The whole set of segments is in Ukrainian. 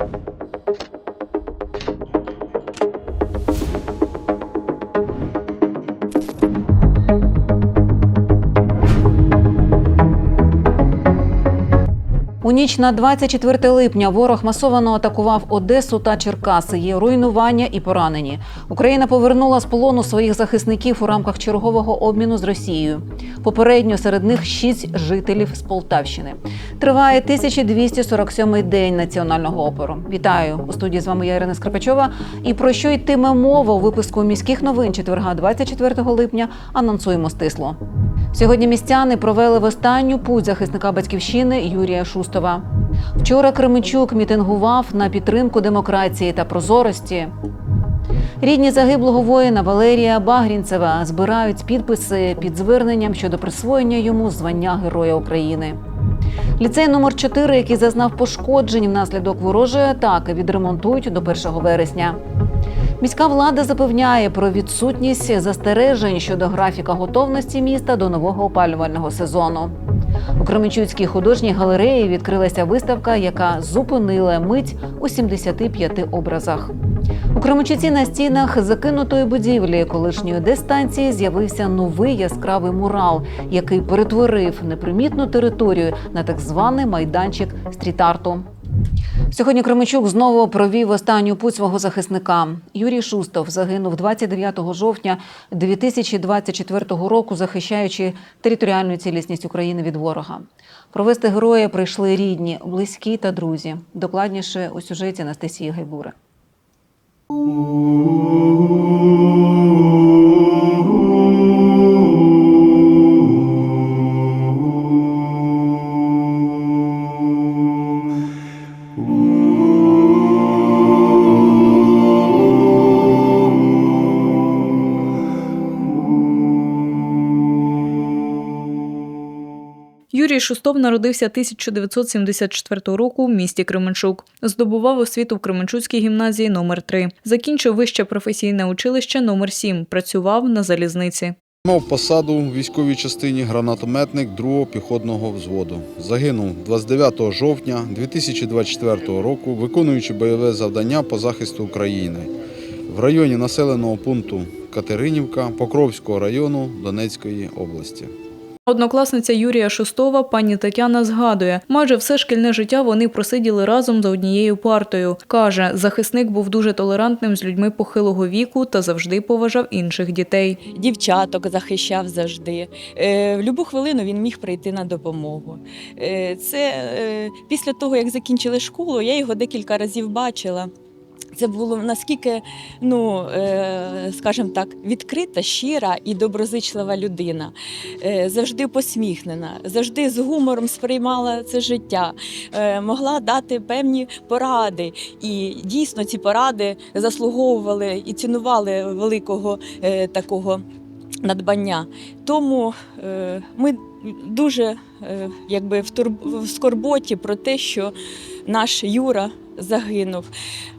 У ніч на 24 липня ворог масовано атакував Одесу та Черкаси. Є руйнування і поранені. Україна повернула з полону своїх захисників у рамках чергового обміну з Росією. Попередньо серед них шість жителів з Полтавщини. Триває 1247-й день національного опору. Вітаю у студії. З вами я Ірина Скрипачова. І про що йтиме мова у випуску міських новин четверга 24 липня. Анонсуємо стисло. Сьогодні містяни провели в останню путь захисника батьківщини Юрія Шустова. Вчора Кременчук мітингував на підтримку демократії та прозорості. Рідні загиблого воїна Валерія Багрінцева збирають підписи під зверненням щодо присвоєння йому звання Героя України. Ліцей номер 4 який зазнав пошкоджень внаслідок ворожої атаки, відремонтують до 1 вересня. Міська влада запевняє про відсутність застережень щодо графіка готовності міста до нового опалювального сезону. У Кременчуцькій художній галереї відкрилася виставка, яка зупинила мить у 75 образах. У Кременчуці на стінах закинутої будівлі колишньої дистанції з'явився новий яскравий мурал, який перетворив непримітну територію на так званий майданчик стріт-арту. Сьогодні Кременчук знову провів останню путь свого захисника. Юрій Шустов загинув 29 жовтня 2024 року, захищаючи територіальну цілісність України від ворога. Провести героя прийшли рідні, близькі та друзі. Докладніше у сюжеті Анастасії Гайбури. Юрій Шустов народився 1974 року в місті Кременчук. Здобував освіту в Кременчуцькій гімназії номер 3 Закінчив вище професійне училище номер 7 Працював на залізниці. Мав посаду в військовій частині гранатометник 2-го піхотного взводу. Загинув 29 жовтня 2024 року, виконуючи бойове завдання по захисту України в районі населеного пункту Катеринівка Покровського району Донецької області. Однокласниця Юрія Шустова, пані Тетяна, згадує, майже все шкільне життя вони просиділи разом за однією партою. Каже, захисник був дуже толерантним з людьми похилого віку та завжди поважав інших дітей. дівчаток захищав завжди. Е, В будь-яку хвилину він міг прийти на допомогу. Е, Це е, після того, як закінчили школу, я його декілька разів бачила. Це було наскільки, ну е, скажімо так, відкрита, щира і доброзичлива людина, Е, завжди посміхнена, завжди з гумором сприймала це життя, е, могла дати певні поради. І дійсно ці поради заслуговували і цінували великого такого надбання. Тому ми дуже якби в скорботі про те, що наш Юра загинув.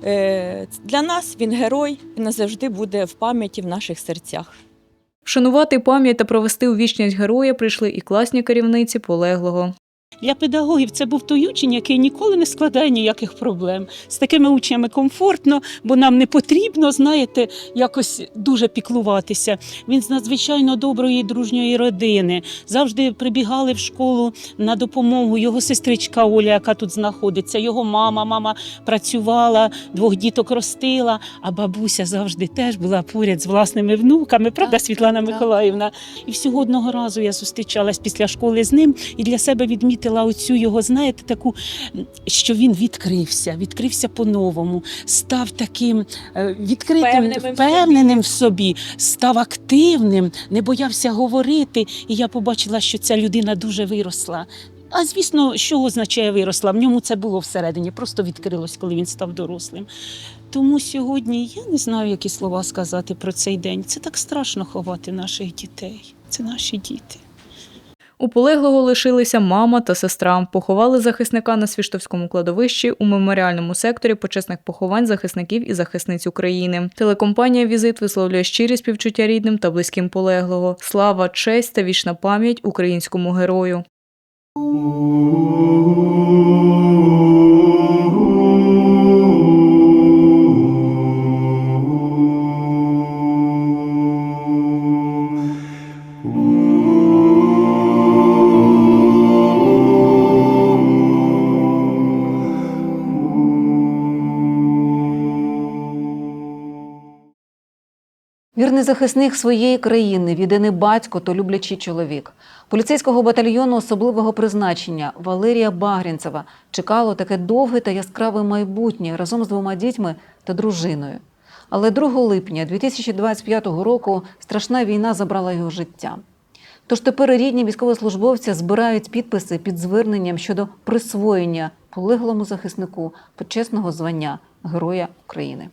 Е, для нас він герой і назавжди буде в пам'яті в наших серцях. Вшанувати пам'ять та провести у вічність героя прийшли і класні керівниці полеглого. Для педагогів це був той учень, який ніколи не складає ніяких проблем. З такими учнями комфортно, бо нам не потрібно, знаєте, якось дуже піклуватися. Він з надзвичайно доброї дружньої родини. Завжди прибігали в школу на допомогу. Його сестричка Оля, яка тут знаходиться, його мама. Мама працювала, двох діток ростила, а бабуся завжди теж була поряд з власними внуками. Правда, Світлана. Миколаївна? І всього одного разу я зустрічалась після школи з ним і для себе відмітила оцю його, знаєте, таку, що він відкрився, відкрився по-новому, став таким е, відкритим, Впевненим впевненим в собі, став активним, не боявся говорити. І я побачила, що ця людина дуже виросла. А звісно, що означає виросла? В ньому це було всередині, просто відкрилось, коли він став дорослим. Тому сьогодні я не знаю, які слова сказати про цей день. Це так страшно ховати наших дітей. Це наші діти. У полеглого лишилися мама та сестра. Поховали захисника на Свіштовському кладовищі у меморіальному секторі почесних поховань захисників і захисниць України. Телекомпанія Візит висловлює щирі співчуття рідним та близьким полеглого. Слава, честь та вічна пам'ять українському герою. Вірний захисник своєї країни, відданий батько та люблячий чоловік. Поліцейського батальйону особливого призначення Валерія Багрінцева чекало таке довге та яскраве майбутнє разом з двома дітьми та дружиною. Але 2 липня 2025 року страшна війна забрала його життя. Тож тепер рідні військовослужбовця збирають підписи під зверненням щодо присвоєння полеглому захиснику почесного звання Героя України.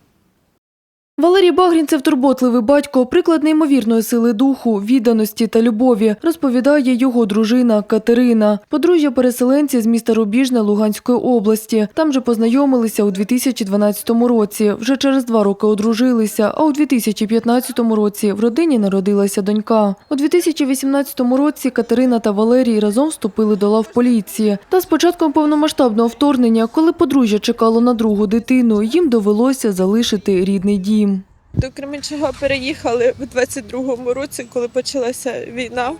Валерій Багрінцев турботливий батько, приклад неймовірної сили духу, відданості та любові, розповідає його дружина Катерина. Подружжя переселенці з міста Рубіжне Луганської області. Там же познайомилися у 2012 році. Вже через два роки одружилися, а у 2015 році в родині народилася донька. У 2018 році Катерина та Валерій разом вступили до лав поліції. Та з початком повномасштабного вторгнення, коли подружжя чекало на другу дитину, їм довелося залишити рідний дім. До Кременчуга переїхали в 22-му році, коли почалася війна.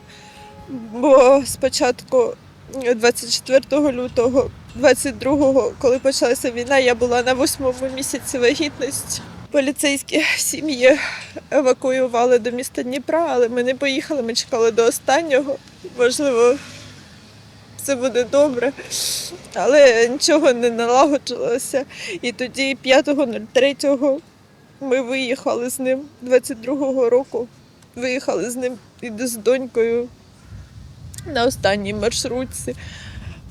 Бо спочатку 24 лютого, 22-го, коли почалася війна, я була на восьмому місяці вагітності. Поліцейські сім'ї евакуювали до міста Дніпра, але ми не поїхали, ми чекали до останнього. Можливо, все буде добре, але нічого не налагоджувалося. І тоді 5.03 ми виїхали з ним 22-го року. Виїхали з ним і з донькою на останній маршрутці.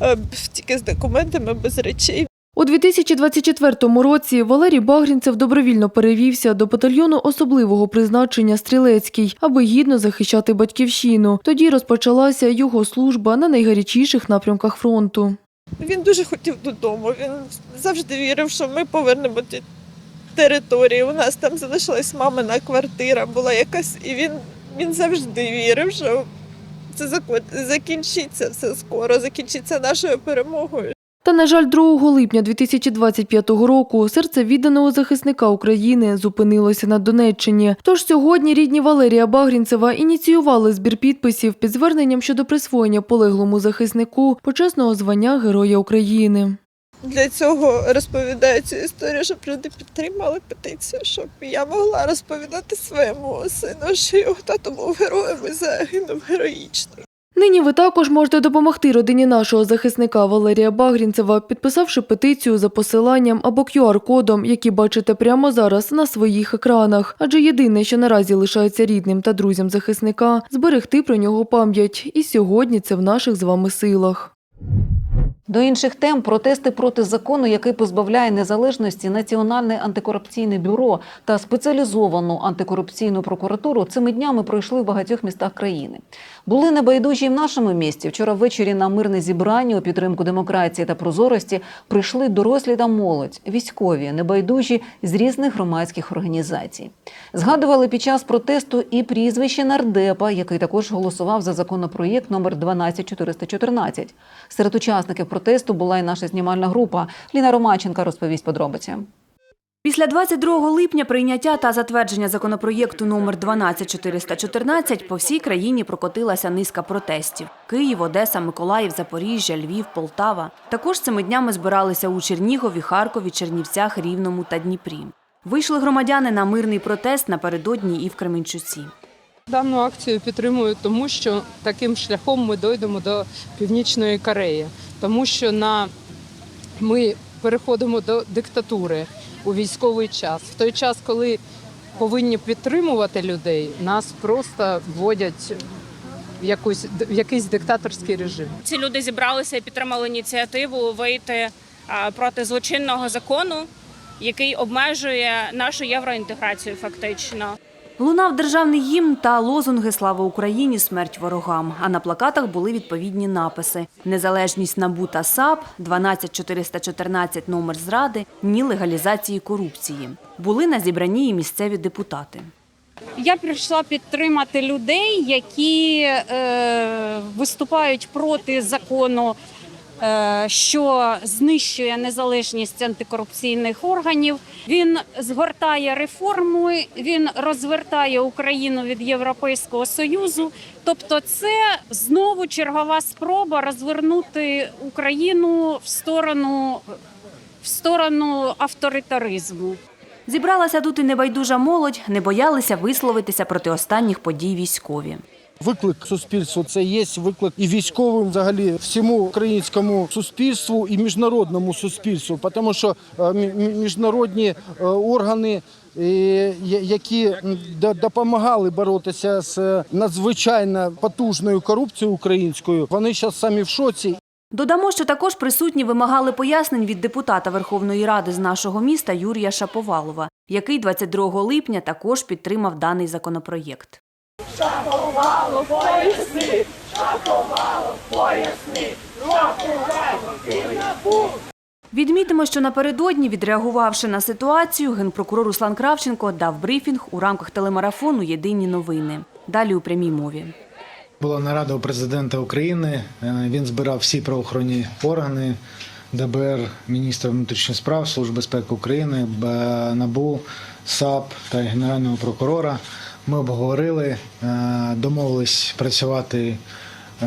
Е, Тільки з документами без речей. У 2024 році Валерій Багрінцев добровільно перевівся до батальйону особливого призначення Стрілецький, аби гідно захищати батьківщину. Тоді розпочалася його служба на найгарячіших напрямках фронту. Він дуже хотів додому. Він завжди вірив, що ми повернемо території. У нас там залишилась мамина квартира, була якась, і він, він завжди вірив, що це закінчиться все скоро, закінчиться нашою перемогою. Та, на жаль, 2 липня 2025 року серце відданого захисника України зупинилося на Донеччині. Тож сьогодні рідні Валерія Багрінцева ініціювали збір підписів під зверненням щодо присвоєння полеглому захиснику почесного звання Героя України. Для цього розповідаю цю історію, щоб люди підтримали петицію, щоб я могла розповідати своєму сину, що його тато був героєм і загинув героїчно. Нині ви також можете допомогти родині нашого захисника Валерія Багрінцева, підписавши петицію за посиланням або QR-кодом, які бачите прямо зараз на своїх екранах. Адже єдине, що наразі лишається рідним та друзям захисника, зберегти про нього пам'ять. І сьогодні це в наших з вами силах. До інших тем протести проти закону, який позбавляє незалежності Національне антикорупційне бюро та спеціалізовану антикорупційну прокуратуру цими днями пройшли в багатьох містах країни. Були небайдужі в нашому місті. Вчора ввечері на мирне зібрання у підтримку демократії та прозорості прийшли дорослі та молодь, військові, небайдужі з різних громадських організацій. Згадували під час протесту і прізвище нардепа, який також голосував за законопроєкт номер 12414. Серед учасників протесту була і наша знімальна група. Ліна Романченка розповість подробиці. Після 22 липня прийняття та затвердження законопроєкту номер 12414 по всій країні прокотилася низка протестів. Київ, Одеса, Миколаїв, Запоріжжя, Львів, Полтава. Також цими днями збиралися у Чернігові, Харкові, Чернівцях, Рівному та Дніпрі. Вийшли громадяни на мирний протест напередодні і в Кременчуці. Дану акцію підтримую, тому що таким шляхом ми дойдемо до Північної Кореї, тому що на ми переходимо до диктатури у військовий час. В той час, коли повинні підтримувати людей, нас просто вводять в якусь в якийсь диктаторський режим. Ці люди зібралися і підтримали ініціативу вийти проти злочинного закону, який обмежує нашу євроінтеграцію фактично. Лунав державний гімн та лозунги Слава Україні! Смерть ворогам. А на плакатах були відповідні написи: Незалежність НАБУ та САП, 12414 номер зради, ні легалізації корупції. Були на зібранні і місцеві депутати. Я прийшла підтримати людей, які е, виступають проти закону, що знищує незалежність антикорупційних органів. Він згортає реформи, він розвертає Україну від Європейського союзу. Тобто, це знову чергова спроба розвернути Україну в сторону, в сторону авторитаризму. Зібралася тут і небайдужа молодь, не боялися висловитися проти останніх подій військові. Виклик суспільству це є виклик і військовим, взагалі всьому українському суспільству і міжнародному суспільству, тому що е, мі- мі- міжнародні е, органи, е, які допомагали боротися з надзвичайно потужною корупцією українською, вони зараз самі в шоці Додамо, що також присутні вимагали пояснень від депутата Верховної Ради з нашого міста Юрія Шаповалова, який 22 липня також підтримав даний законопроєкт. Відмітимо, що напередодні, відреагувавши на ситуацію, генпрокурор Руслан Кравченко дав брифінг у рамках телемарафону Єдині новини. Далі у прямій мові. Була нарада у президента України. Е, Він збирав всі правоохоронні органи, ДБР, міністра внутрішніх справ, Служби безпеки України, НАБУ, САП та Генерального прокурора. Ми обговорили, е, домовились працювати е,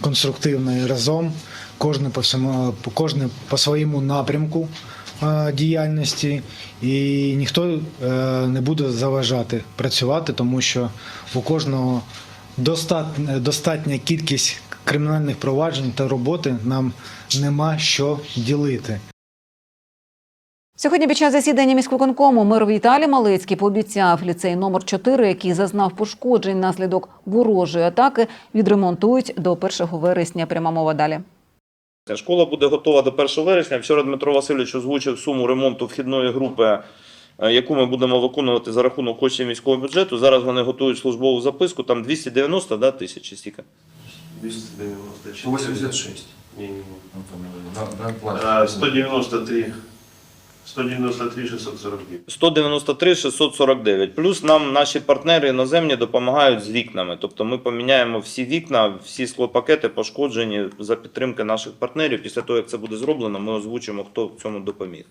конструктивно і разом. Кожен по всьому, кожен по своєму напрямку е, діяльності, і ніхто не буде заважати працювати, тому що у кожного достатня кількість кримінальних проваджень та роботи нам нема що ділити. Сьогодні під час засідання міськвиконкому мер Віталій Малицький пообіцяв ліцей номер 4, який зазнав пошкоджень наслідок ворожої атаки, відремонтують до 1 вересня. Пряма мова далі. Школа буде готова до 1 вересня. Вчора Дмитро Васильович озвучив суму ремонту вхідної групи, е, яку ми будемо виконувати за рахунок коштів міського бюджету. Зараз вони готують службову записку, там 290 да, тисяч стільки. 86. А, 193. 193 649. 193 649. Плюс нам наші партнери іноземні допомагають з вікнами. Тобто ми поміняємо всі вікна, всі склопакети пошкоджені за підтримки наших партнерів. Після того, як це буде зроблено, ми озвучимо, хто в цьому допоміг.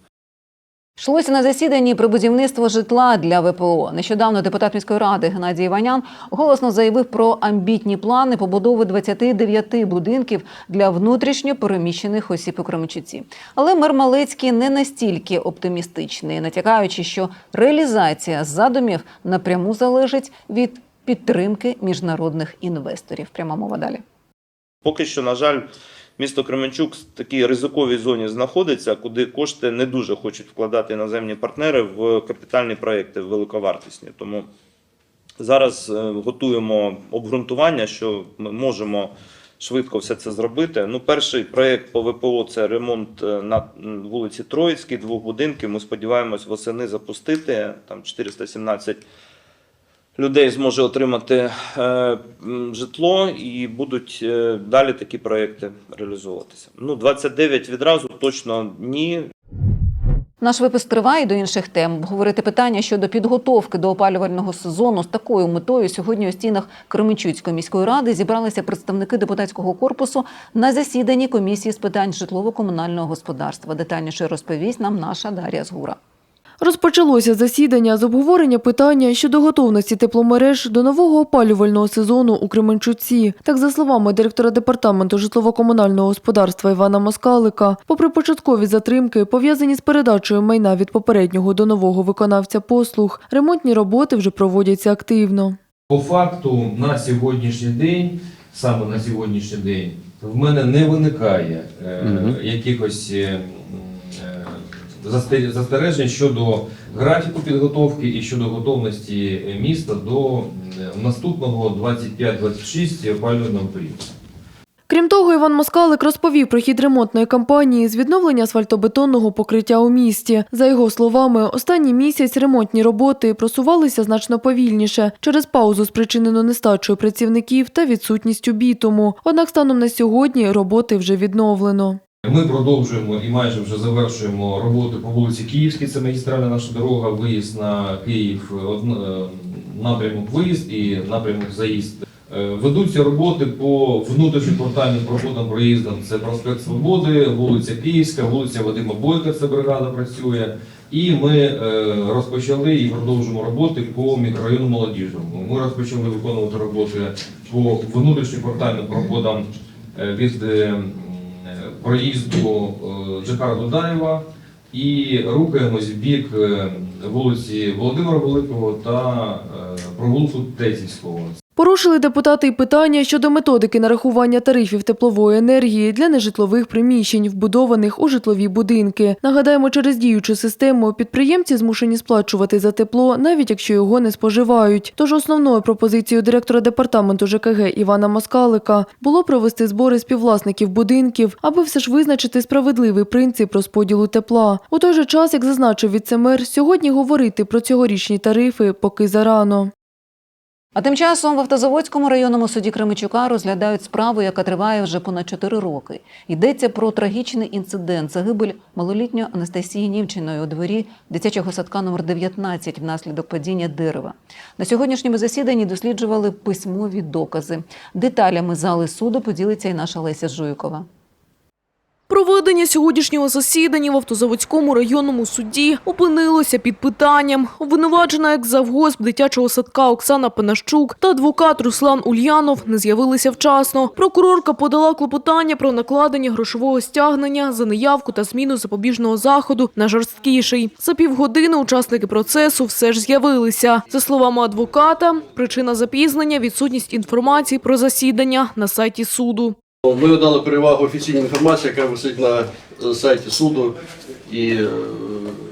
Йшлося на засіданні про будівництво житла для ВПО. Нещодавно депутат міської ради Геннадій Іванян голосно заявив про амбітні плани побудови 29 будинків для внутрішньо переміщених осіб у Кременчуці. Але мер Малецький не настільки оптимістичний, натякаючи, що реалізація задумів напряму залежить від підтримки міжнародних інвесторів. Пряма мова далі. Поки що, на жаль, місто Кременчук в такій ризиковій зоні знаходиться, куди кошти не дуже хочуть вкладати іноземні партнери в капітальні проекти великовартісні. Тому зараз е, готуємо обґрунтування, що ми можемо швидко все це зробити. Ну, перший проєкт по ВПО це ремонт е, на вулиці Троїцькій, двох будинків. Ми сподіваємось восени запустити. Там 417 людей зможе отримати е, житло і будуть е, далі такі проекти реалізовуватися. Ну, 29 відразу точно ні. Наш випуск триває до інших тем. Обговорити питання щодо підготовки до опалювального сезону з такою метою сьогодні у стінах Кременчуцької міської ради зібралися представники депутатського корпусу на засіданні комісії з питань житлово-комунального господарства. Детальніше розповість нам наша Дар'я Згура. Розпочалося засідання з обговорення питання щодо готовності тепломереж до нового опалювального сезону у Кременчуці. Так, за словами директора департаменту житлово-комунального господарства Івана Москалика, попри початкові затримки, пов'язані з передачею майна від попереднього до нового виконавця послуг, ремонтні роботи вже проводяться активно. По факту на сьогоднішній день, саме на сьогоднішній день, в мене не виникає е, якихось е, застережень щодо графіку підготовки і щодо готовності міста до наступного 25-26 опалювального періоду. Крім того, Іван Москалик розповів про хід ремонтної кампанії з відновлення асфальтобетонного покриття у місті. За його словами, останній місяць ремонтні роботи просувалися значно повільніше через паузу, спричинену нестачою працівників та відсутністю бітуму. Однак станом на сьогодні роботи вже відновлено. Ми продовжуємо і майже вже завершуємо роботи по вулиці Київській. Це магістральна наша дорога, виїзд на Київ, е, напрямок виїзд і напрямок заїзд. Е, Ведуться роботи по внутрішньопортальним проходам проїздам. Це проспект Свободи, вулиця Київська, вулиця Вадима Бойка, це бригада працює. І ми е, розпочали і продовжуємо роботи по мікрорайону Молодіжному. Ми розпочали виконувати роботи по внутрішньопортальним проходам е, від е, м, проїзду е, Джакара Дудаєва і рухаємось в бік е, вулиці Володимира Великого та е, провулку Тетівського. Порушили депутати й питання щодо методики нарахування тарифів теплової енергії для нежитлових приміщень, вбудованих у житлові будинки. Нагадаємо, через діючу систему підприємці змушені сплачувати за тепло, навіть якщо його не споживають. Тож основною пропозицією директора департаменту ЖКГ Івана Москалика було провести збори співвласників будинків, аби все ж визначити справедливий принцип розподілу тепла. У той же час, як зазначив віцемер, сьогодні говорити про цьогорічні тарифи поки зарано. А тим часом в Автозаводському районному суді Кременчука розглядають справу, яка триває вже понад 4 роки. Йдеться про трагічний інцидент загибель малолітньої Анастасії Нівчиної у дворі дитячого садка номер 19 внаслідок падіння дерева. На сьогоднішньому засіданні досліджували письмові докази. Деталями зали суду поділиться і наша Леся Жуйкова. Проведення сьогоднішнього засідання в Автозаводському районному суді опинилося під питанням. Обвинувачена як завгосп дитячого садка Оксана Панащук та адвокат Руслан Ульянов не з'явилися вчасно. Прокурорка подала клопотання про накладення грошового стягнення за неявку та зміну запобіжного заходу на жорсткіший. За півгодини учасники процесу все ж з'явилися. За словами адвоката, причина запізнення – відсутність інформації про засідання на сайті суду. Ми надали перевагу офіційній інформації, яка висить на е, сайті суду, і е,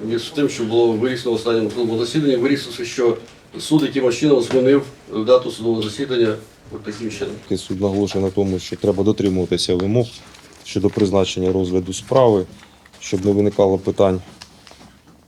між тим, що було вирішено в останньому засіданні, вирішилося, що суд якимось чином змінив дату судового засідання таким чином. Суд наголошує на тому, що треба дотримуватися вимог щодо призначення розгляду справи, щоб не виникало питань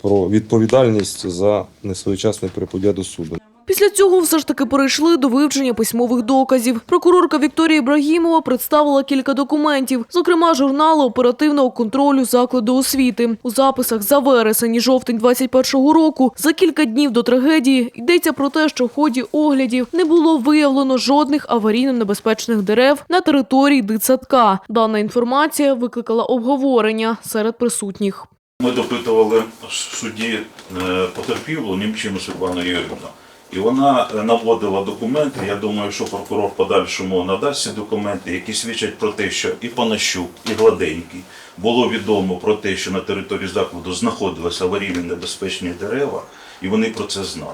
про відповідальність за несвоєчасне приподя до суду. Після цього все ж таки перейшли до вивчення письмових доказів. Прокурорка Вікторія Ібрагімова представила кілька документів, зокрема журнали оперативного контролю закладу освіти. У записах за вересень і жовтень 21-го року за кілька днів до трагедії йдеться про те, що в ході оглядів не було виявлено жодних аварійно-небезпечних дерев на території дитсадка. Дана інформація викликала обговорення серед присутніх. Ми допитували судді е, потерпілу Німчину Світлану Юрівну. І вона е, наводила документи. Я думаю, що прокурор подальшому надасть ці документи, які свідчать про те, що і Панащук, і Гладенький було відомо про те, що на території закладу знаходилися аварійні небезпечні дерева, і вони про це знали.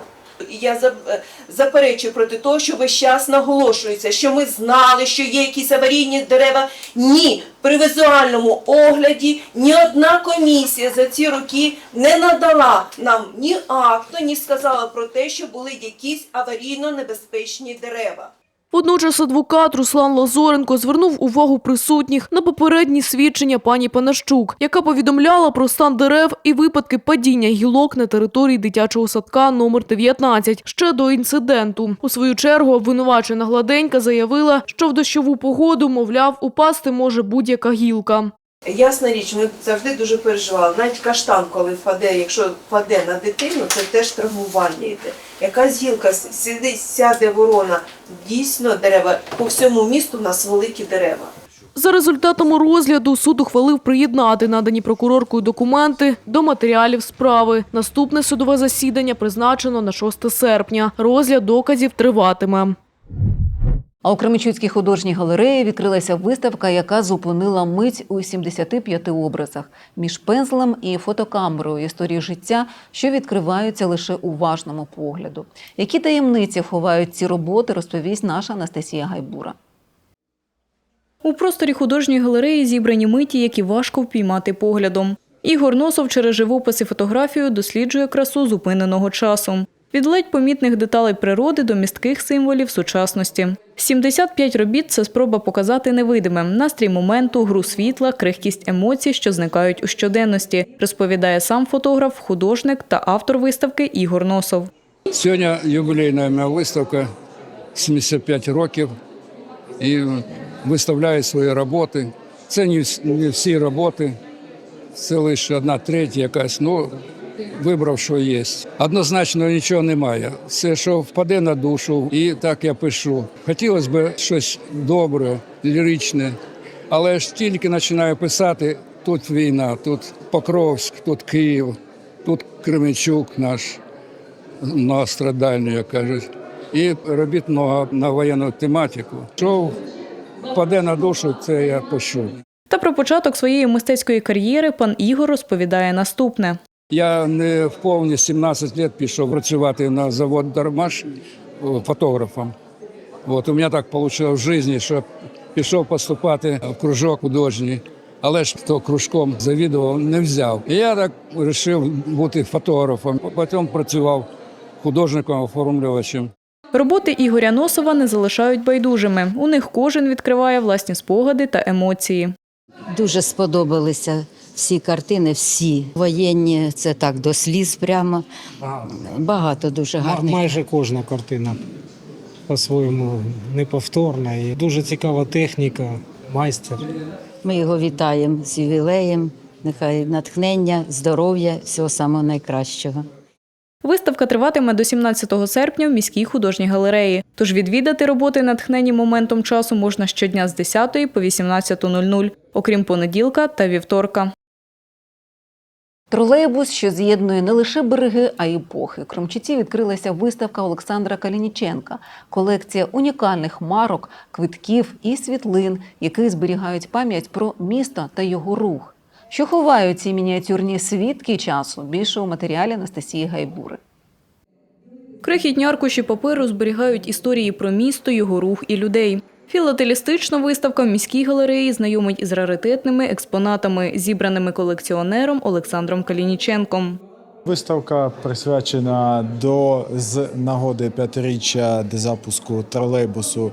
Я е, заперечую проти того, що весь час наголошується, що ми знали, що є якісь аварійні дерева. Ні, при візуальному огляді ні одна комісія за ці роки не надала нам ні акту, ні сказала про те, що були якісь аварійно небезпечні дерева. Водночас адвокат Руслан Лазоренко звернув увагу присутніх на попередні свідчення пані Панащук, яка повідомляла про стан дерев і випадки падіння гілок на території дитячого садка номер 19 ще до інциденту. У свою чергу обвинувачена Гладенька заявила, що в дощову погоду, мовляв, упасти може будь-яка гілка. Ясна річ, ми завжди дуже переживали. Навіть каштан, коли впаде, якщо впаде на дитину, це теж травмування йде. Якась гілка сидить, сяде ворона. Дійсно, дерева по всьому місту у нас великі дерева. За результатами розгляду суд ухвалив приєднати надані прокуроркою документи до матеріалів справи. Наступне судове засідання призначено на 6 серпня. Розгляд доказів триватиме. А у Кременчуцькій художній галереї відкрилася виставка, яка зупинила мить у 75 образах між пензлем і фотокамерою історії життя, що відкриваються лише уважному погляду. Які таємниці ховають ці роботи, розповість наша Анастасія Гайбура. У просторі художньої галереї зібрані миті, які важко впіймати поглядом. Ігор Носов через живопис і фотографію досліджує красу зупиненого часу. Від ледь помітних деталей природи до містких символів сучасності. 75 робіт це спроба показати невидиме настрій моменту, гру світла, крихкість емоцій, що зникають у щоденності, розповідає сам фотограф, художник та автор виставки Ігор Носов. Сьогодні ювілейна моя виставка 75 років і виставляю свої роботи. Це не всі роботи, це лише одна третя якась. Ну, вибрав, що є. Однозначно нічого немає. Все, що впаде на душу, і так я пишу. Хотілося б щось добре, ліричне, але ж тільки починаю писати, тут війна, тут Покровськ, тут Київ, тут Кременчук наш многострадальний, як кажуть. І робіт много на воєнну тематику. Що впаде на душу, це я пишу. Та про початок своєї мистецької кар'єри пан Ігор розповідає наступне. Я не в повні 17 років пішов працювати на завод Дармаш фотографом. От у мене так вийшло в житті, що пішов поступати в кружок художній, але ж хто кружком завідував, не взяв. І я так вирішив бути фотографом. Потім працював художником, оформлювачем. Роботи Ігоря Носова не залишають байдужими. У них кожен відкриває власні спогади та емоції. Дуже сподобалися всі картини, всі воєнні. Це так до сліз прямо. Багато дуже гарних. Майже кожна картина по-своєму неповторна і дуже цікава техніка, майстер. Ми його вітаємо з ювілеєм. Нехай натхнення, здоров'я, всього самого найкращого. Виставка триватиме до 17 серпня в міській художній галереї. Тож відвідати роботи, натхнені моментом часу, можна щодня з 10 по 18.00, окрім понеділка та вівторка. Тролейбус, що з'єднує не лише береги, а й епохи. Кромчиці відкрилася виставка Олександра Калініченка, колекція унікальних марок, квитків і світлин, які зберігають пам'ять про місто та його рух. Що ховають ці мініатюрні свідки часу? Більше у матеріалі Анастасії Гайбури. Крихітні аркуші паперу зберігають історії про місто, його рух і людей. Філателістична виставка в міській галереї знайомить із раритетними експонатами, зібраними колекціонером Олександром Калініченком. Виставка присвячена до з нагоди п'ятиріччя запуску тролейбусу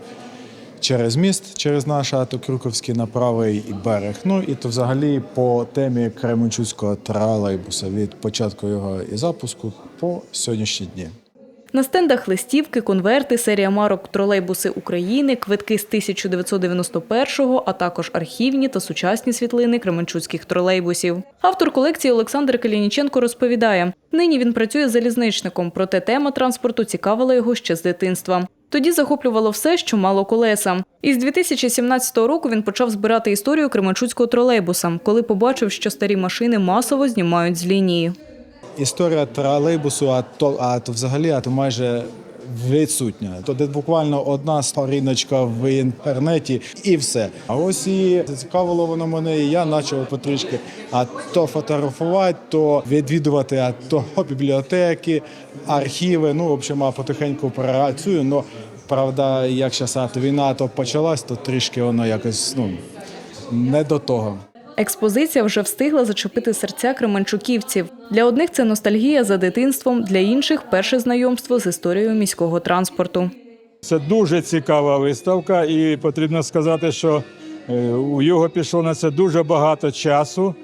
через міст, через наш Атокрюковський на правий берег. Ну і то взагалі по темі Кременчуцького тролейбуса від початку його і запуску по сьогоднішні дні. На стендах листівки, конверти, серія марок тролейбуси України, квитки з 1991-го, а також архівні та сучасні світлини кременчуцьких тролейбусів. Автор колекції Олександр Калініченко розповідає, нині він працює залізничником, проте тема транспорту цікавила його ще з дитинства. Тоді захоплювало все, що мало колеса. Із 2017 року він почав збирати історію кременчуцького тролейбуса, коли побачив, що старі машини масово знімають з лінії. Історія тролейбусу, а то, а то взагалі, а то майже відсутня. То де буквально одна сторіночка в інтернеті і все. А ось і зацікавило воно мене, і я почав потрішки а то фотографувати, то відвідувати, а то бібліотеки, архіви. Ну, в общем, а потихеньку працюю. Ну, правда, як зараз війна то почалась, то трішки воно якось ну, не до того. Експозиція вже встигла зачепити серця кременчуківців. Для одних це ностальгія за дитинством, для інших перше знайомство з історією міського транспорту. Це дуже цікава виставка, і потрібно сказати, що е, у його пішло на це дуже багато часу.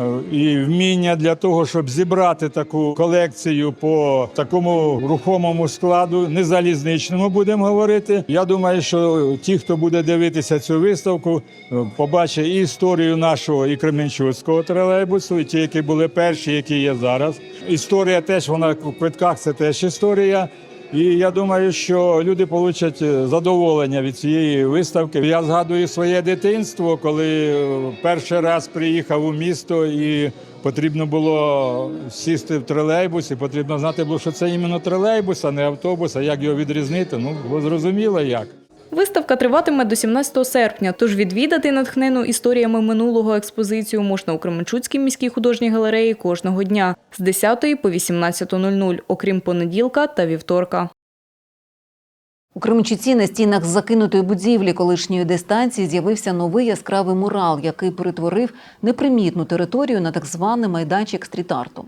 Е, І вміння для того, щоб зібрати таку колекцію по такому рухомому складу, не залізничному будемо говорити. Я думаю, що ті, хто буде дивитися цю виставку, е, побачить і історію нашого і Кременчуцького тролейбусу, і ті, які були перші, які є зараз. Історія теж вона в квитках, це теж історія. І я думаю, що люди получать е, задоволення від цієї виставки. Я згадую своє дитинство, коли е, перший раз приїхав у місто і потрібно було сісти в тролейбус, і потрібно знати було, що це іменно тролейбус, а не автобус. А як його відрізнити? Ну зрозуміло як. Виставка триватиме до 17 серпня, тож відвідати натхнену історіями минулого експозицію можна у Кременчуцькій міській художній галереї кожного дня з 10 по 18.00, окрім понеділка та вівторка. У Кременчуці на стінах закинутої будівлі колишньої дистанції з'явився новий яскравий мурал, який перетворив непримітну територію на так званий майданчик стріт-арту.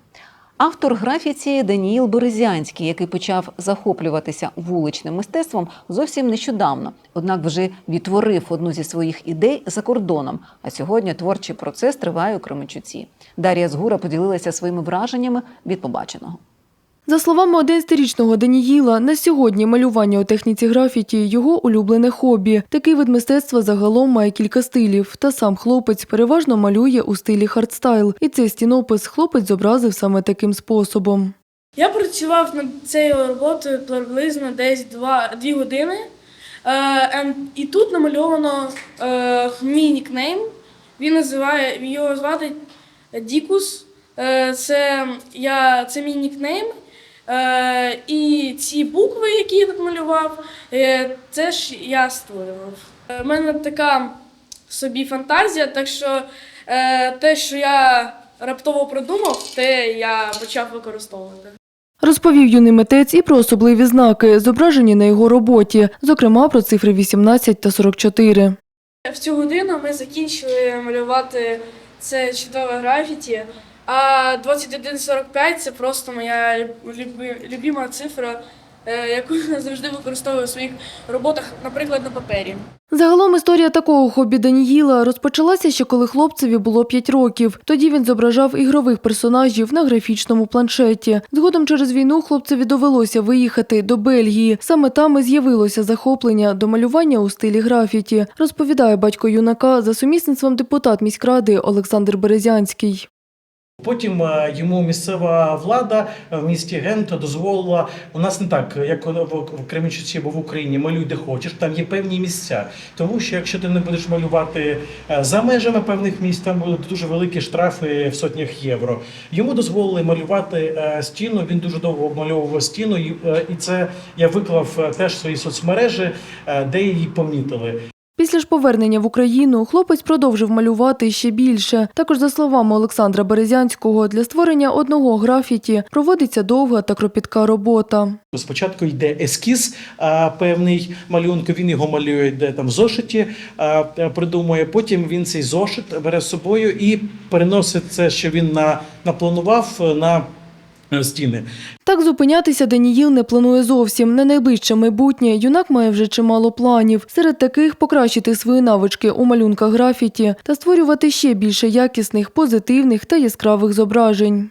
Автор графіці Даніїл Березянський, який почав захоплюватися вуличним мистецтвом зовсім нещодавно, однак вже відтворив одну зі своїх ідей за кордоном. А сьогодні творчий процес триває у Кременчуці. Дар'я Згура поділилася своїми враженнями від побаченого. За словами 11-річного Даніїла, на сьогодні малювання у техніці графіті його улюблене хобі. Такий вид мистецтва загалом має кілька стилів. Та сам хлопець переважно малює у стилі хардстайл. І цей стінопис хлопець зобразив саме таким способом. Я працював над цією роботою приблизно десь 2, 2 години. Е, ем, і тут намальовано е, мій нікнейм. Він називає його звати Дікус. Е, це, я, це мій нікнейм. Е, і ці букви, які я тут малював, е, це ж я створював. У мене така собі фантазія, так що е, те, що я раптово придумав, те я почав використовувати. Розповів юний митець і про особливі знаки, зображені на його роботі, зокрема про цифри 18 та 44. В цю годину ми закінчили малювати це чудове графіті, а 2145 це просто моя любима цифра, е, яку я завжди використовую у своїх роботах, наприклад, на папері. Загалом історія такого хобі Даніїла розпочалася ще коли хлопцеві було 5 років. Тоді він зображав ігрових персонажів на графічному планшеті. Згодом через війну хлопцеві довелося виїхати до Бельгії. Саме там і з'явилося захоплення до малювання у стилі графіті, розповідає батько юнака за сумісництвом депутат міськради Олександр Березянський. Потім е, йому місцева влада в місті Гент дозволила. У нас не так, як в Кременчуці або в Україні, малюй де хочеш. Там є певні місця. Тому що якщо ти не будеш малювати е, за межами певних місць, там будуть дуже великі штрафи в сотнях євро. Йому дозволили малювати е, стіну. Він дуже довго обмальовував стіну, і е, це я виклав е, теж свої соцмережі, е, де її помітили. Після ж повернення в Україну хлопець продовжив малювати ще більше. Також, за словами Олександра Березянського, для створення одного графіті проводиться довга та кропітка робота. Спочатку йде ескіз певний малюнку, він його малює де там в зошиті, придумує. Потім він цей зошит бере з собою і переносить це, що він на, напланував на стіни. Так зупинятися Даніїл не планує зовсім. На найближче майбутнє юнак має вже чимало планів. Серед таких покращити свої навички у малюнках графіті та створювати ще більше якісних, позитивних та яскравих зображень.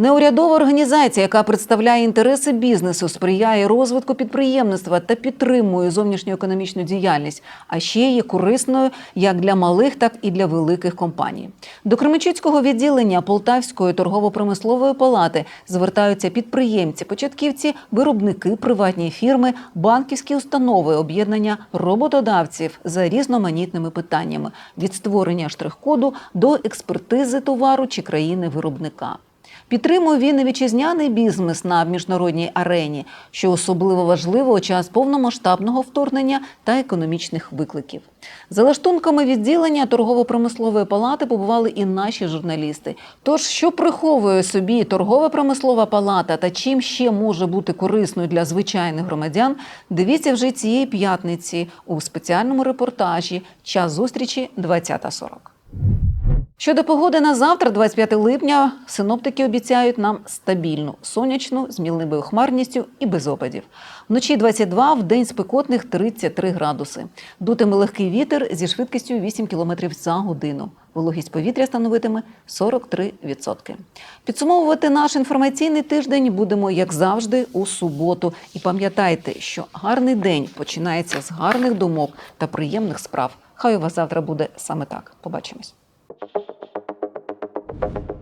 Неурядова організація, яка представляє інтереси бізнесу, сприяє розвитку підприємництва та підтримує зовнішню економічну діяльність, а ще є корисною як для малих, так і для великих компаній. До Кременчуцького відділення Полтавської торгово-промислової палати звертаються підприємці, початківці, виробники, приватні фірми, банківські установи, об'єднання роботодавців за різноманітними питаннями від створення штрих-коду до експертизи товару чи країни виробника. Підтримує він і вітчизняний бізнес на міжнародній арені, що особливо важливо у час повномасштабного вторгнення та економічних викликів. За лаштунками відділення торгово-промислової палати побували і наші журналісти. Тож, що приховує собі торгово-промислова палата та чим ще може бути корисною для звичайних громадян, дивіться вже цієї п'ятниці у спеціальному репортажі Час зустрічі 20.40. Щодо погоди на завтра, 25 липня, синоптики обіцяють нам стабільну, сонячну, з мілнивою хмарністю і без опадів. Вночі 22, в день спекотних 33 градуси. Дутиме легкий вітер зі швидкістю 8 км за годину. Вологість повітря становитиме 43%. Підсумовувати наш інформаційний тиждень будемо, як завжди, у суботу. І пам'ятайте, що гарний день починається з гарних думок та приємних справ. Хай у вас завтра буде саме так. Побачимось. Thank you.